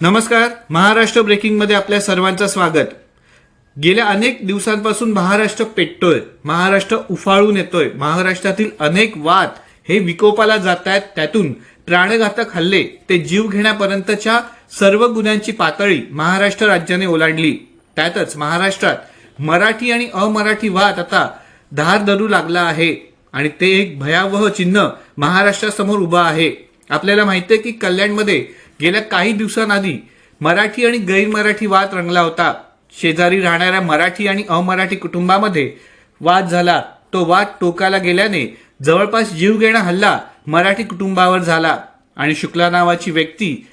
नमस्कार महाराष्ट्र ब्रेकिंगमध्ये आपल्या सर्वांचं स्वागत. गेल्या अनेक दिवसांपासून महाराष्ट्र पेटतोय महाराष्ट्र उफाळून येतोय महाराष्ट्रातील अनेक वाद हे विकोपाला जात आहेत त्यातून प्राणघातक हल्ले ते जीव घेण्यापर्यंतच्या सर्व गुन्ह्यांची पातळी महाराष्ट्र राज्याने ओलांडली. त्यातच महाराष्ट्रात मराठी आणि अमराठी वाद आता धार धरू लागला आहे आणि ते एक भयावह चिन्ह महाराष्ट्रासमोर उभं आहे. आपल्याला माहिती आहे की कल्याणमध्ये गेल्या काही दिवसांआधी मराठी आणि गैरमराठी वाद रंगला होता. शेजारी राहणाऱ्या मराठी आणि अमराठी कुटुंबामध्ये वाद झाला. तो वाद टोकाला गेल्याने जवळपास जीवघेणा हल्ला मराठी कुटुंबावर झाला आणि शुक्ला नावाची व्यक्ती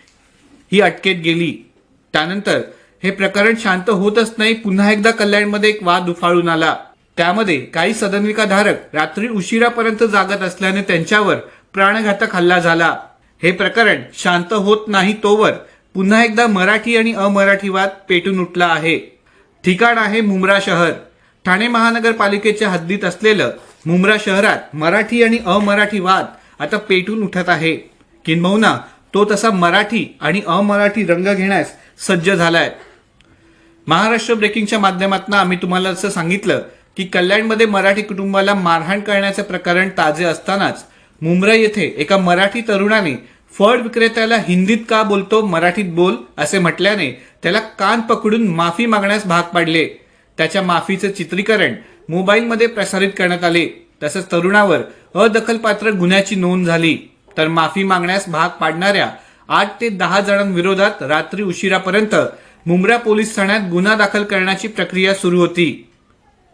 ही अटकेत गेली. त्यानंतर हे प्रकरण शांत होतच नाही पुन्हा एकदा कल्याणमध्ये एक वाद उफाळून आला. त्यामध्ये काही सदनिकाधारक रात्री उशिरापर्यंत जागत असल्याने त्यांच्यावर प्राणघातक हल्ला झाला. हे प्रकरण शांत होत नाही तोवर पुन्हा एकदा मराठी आणि अमराठी वाद पेटून उठला आहे. ठिकाण आहे मुंब्रा शहर. ठाणे महानगरपालिकेच्या हद्दीत असलेलं मुंब्रा शहरात मराठी आणि अमराठी वाद आता पेटून उठत आहे. किंबहुना तो तसा मराठी आणि अमराठी रंग घेण्यास सज्ज झालाय. महाराष्ट्र ब्रेकिंगच्या माध्यमातून आम्ही तुम्हाला असं सांगितलं की कल्याणमध्ये मराठी कुटुंबाला मारहाण करण्याचे प्रकरण ताजे असतानाच मुंब्रा येथे एका मराठी तरुणाने फळ विक्रेत्याला हिंदीत का बोलतो मराठीत बोल असे म्हटल्याने त्याला कान पकडून माफी मागण्यास भाग पाडले. त्याच्या माफीचे चित्रीकरण मोबाईलमध्ये प्रसारित करण्यात आले. तसंच तरुणावर अदखलपात्र गुन्ह्याची नोंद झाली. तर माफी मागण्यास भाग पाडणाऱ्या आठ ते दहा जणांविरोधात रात्री उशिरापर्यंत मुंब्रा पोलीस ठाण्यात गुन्हा दाखल करण्याची प्रक्रिया सुरू होती.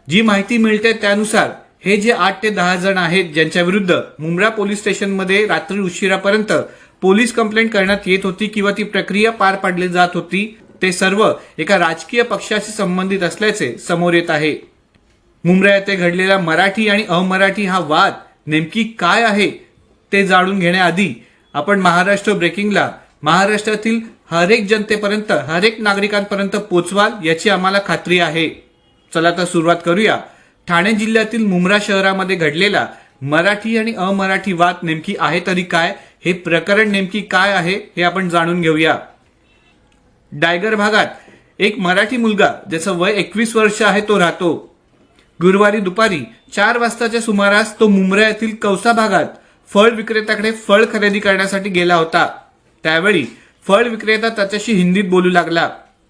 जी माहिती मिळते त्यानुसार हे जे आठ ते दहा जण आहेत ज्यांच्या विरुद्ध मुंब्रा पोलीस स्टेशनमध्ये रात्री उशिरापर्यंत पोलीस कंप्लेंट करण्यात येत होती किंवा ती प्रक्रिया पार पाडली जात होती ते सर्व एका राजकीय पक्षाशी संबंधित असल्याचे समोर येत आहे. मुंब्रा येथे घडलेला मराठी आणि अमराठी हा वाद नेमकी काय आहे ते जाणून घेण्याआधी आपण महाराष्ट्र ब्रेकिंगला महाराष्ट्रातील हरेक जनतेपर्यंत हरेक नागरिकांपर्यंत पोचवाल याची आम्हाला खात्री आहे. चला तर सुरुवात करूया. ठाणे जिल्ह्यातील मुंब्रा शहरामध्ये घडलेला मराठी आणि अमराठी वाद नेमकी आहे तरी काय हे प्रकरण नेमकी काय आहे हे आपण जाणून घेऊया. डायगर भागात एक मराठी मुलगा ज्याचं वय एकवीस वर्ष आहे तो राहतो. गुरुवारी दुपारी चार वाजताच्या सुमारास तो मुंब्रा येथील कौसा भागात फळ विक्रेत्याकडे फळ खरेदी करण्यासाठी गेला होता. त्यावेळी फळ विक्रेता त्याच्याशी हिंदीत बोलू लागला.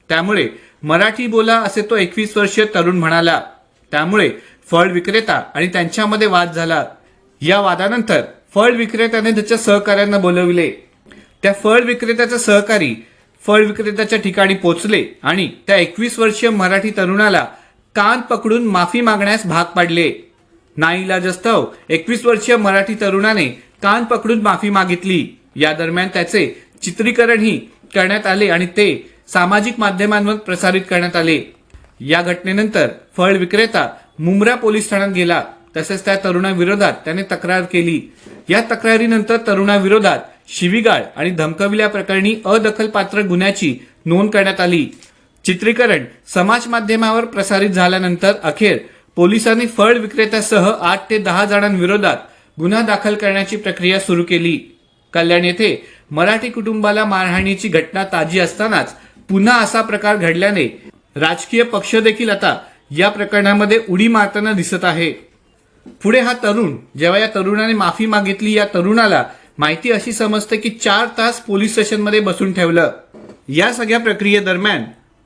त्यामुळे मराठी बोला असे तो एकवीस वर्षीय तरुण म्हणाला. त्यामुळे फळ विक्रेता आणि त्यांच्यामध्ये वाद झाला. या वादानंतर फळ विक्रेत्याने त्याच्या सहकाऱ्यांना बोलविले. त्या फळ विक्रेत्याचे सहकारी फळ विक्रेत्याच्या ठिकाणी पोचले आणि त्या एकवीस वर्षीय मराठी तरुणाला कान पकडून माफी मागण्यास भाग पाडले. नाईलाजस्तव एकवीस वर्षीय मराठी तरुणाने कान पकडून माफी मागितली. या दरम्यान त्याचे चित्रीकरणही करण्यात आले आणि ते सामाजिक माध्यमांवर प्रसारित करण्यात आले. या घटनेनंतर फळ विक्रेता मुंब्रा पोलीस ठाण्यात गेला. तसेच त्या तरुणाविरोधात त्याने तक्रार केली. या तक्रारीनंतर तरुणाविरोधात शिवीगाळ आणि धमकविल्याप्रकरणी अदखलपात्र गुन्ह्याची नोंद करण्यात आली. चित्रीकरण समाज माध्यमावर प्रसारित झाल्यानंतर अखेर पोलिसांनी फळ विक्रेत्यासह आठ ते दहा जणांविरोधात गुन्हा दाखल करण्याची प्रक्रिया सुरू केली. कल्याण येथे मराठी कुटुंबाला मारहाणीची घटना ताजी असतानाच पुन्हा असा प्रकार घडल्याने राजकीय पक्ष देखील आता या प्रकरणामध्ये उडी मारताना दिसत आहे. पुढे हा तरुण जेव्हा या तरुणाने माफी मागितली या तरुणाला माहिती अशी समजते की चार तास पोलीस स्टेशनमध्ये बसून ठेवलं. या सगळ्या प्रक्रियेदरम्यान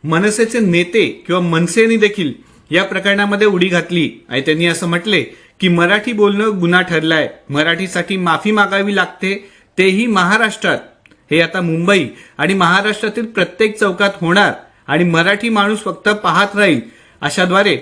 मनसेचे नेते किंवा मनसेने देखील या प्रकरणामध्ये उडी घातली. आणि त्यांनी असं म्हटले की मराठी बोलणं गुन्हा ठरलाय. मराठीसाठी माफी मागावी लागते. तेही महाराष्ट्रात. हे आता मुंबई आणि महाराष्ट्रातील प्रत्येक चौकात होणार आणि मराठी माणूस फक्त पाहत राहील अशाद्वारे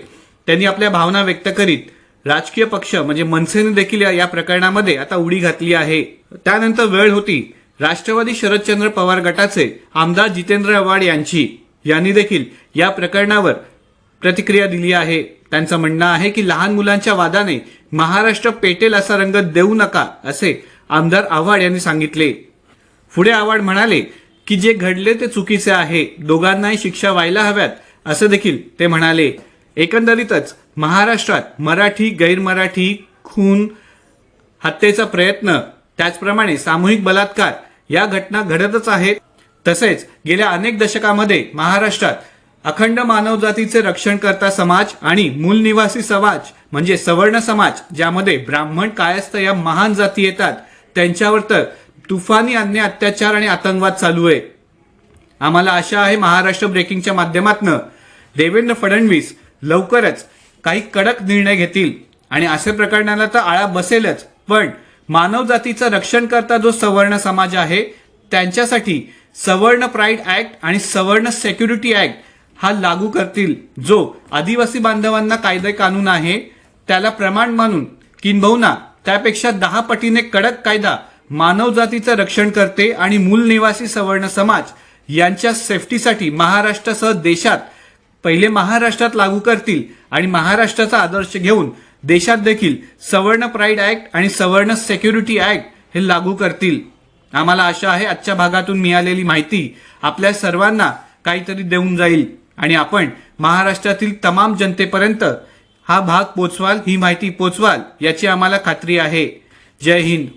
त्यांनी आपल्या भावना व्यक्त करीत राजकीय पक्ष म्हणजे मनसेने देखील या- या प्रकरणामध्ये आता उडी घातली आहे. त्यानंतर वेळ होती. राष्ट्रवादी शरदचंद्र पवार गटाचे आमदार जितेंद्र आव्हाड यांची. यांनी देखील या प्रकरणावर प्रतिक्रिया दिली आहे. त्यांचं म्हणणं आहे की लहान मुलांच्या वादाने महाराष्ट्र पेटेल असा रंग देऊ नका असे आमदार आव्हाड यांनी सांगितले. पुढे आव्हाड म्हणाले की जे घडले ते चुकीचे आहे. दोघांनाही शिक्षा व्हायला हव्यात असं देखील ते म्हणाले. एकंदरीतच महाराष्ट्रात मराठी गैरमराठी खून हत्येचा प्रयत्न त्याचप्रमाणे सामूहिक बलात्कार या घटना घडतच आहेत. तसेच गेल्या अनेक दशकामध्ये महाराष्ट्रात अखंड मानवजातीचे रक्षण करता समाज आणि मूल निवासी समाज म्हणजे सवर्ण समाज ज्यामध्ये ब्राह्मण कायस्थ या महान जाती येतात त्यांच्यावर तर तुफानी अन्य अत्याचार आणि आतंकवाद चालू आहे. आम्हाला आशा आहे महाराष्ट्र ब्रेकिंगच्या माध्यमातनं देवेंद्र फडणवीस लवकरच काही कडक निर्णय घेतील. आणि असे प्रकरणाला तर आळा बसेलच. पण मानवजातीचं रक्षण करता जो सवर्ण समाज आहे त्यांच्यासाठी सवर्ण प्राईड ऍक्ट आणि सवर्ण सेक्युरिटी ऍक्ट हा लागू करतील. जो आदिवासी बांधवांना कायदे कानून आहे त्याला प्रमाण मानून किंबहुना त्यापेक्षा दहा पटीने कडक कायदा मानवजातीचं रक्षण करते आणि मूल निवासी सवर्ण समाज यांच्या सेफ्टीसाठी महाराष्ट्रासह देशात पहिले महाराष्ट्रात लागू करतील आणि महाराष्ट्राचा आदर्श घेऊन देशात देखील सवर्ण प्राईड ऍक्ट आणि सवर्ण सेक्युरिटी ऍक्ट हे लागू करतील. आम्हाला आशा आहे आजच्या भागातून मिळालेली माहिती आपल्या सर्वांना काहीतरी देऊन जाईल आणि आपण महाराष्ट्रातील तमाम जनतेपर्यंत हा भाग पोचवाल ही माहिती पोचवाल याची आम्हाला खात्री आहे. जय हिंद.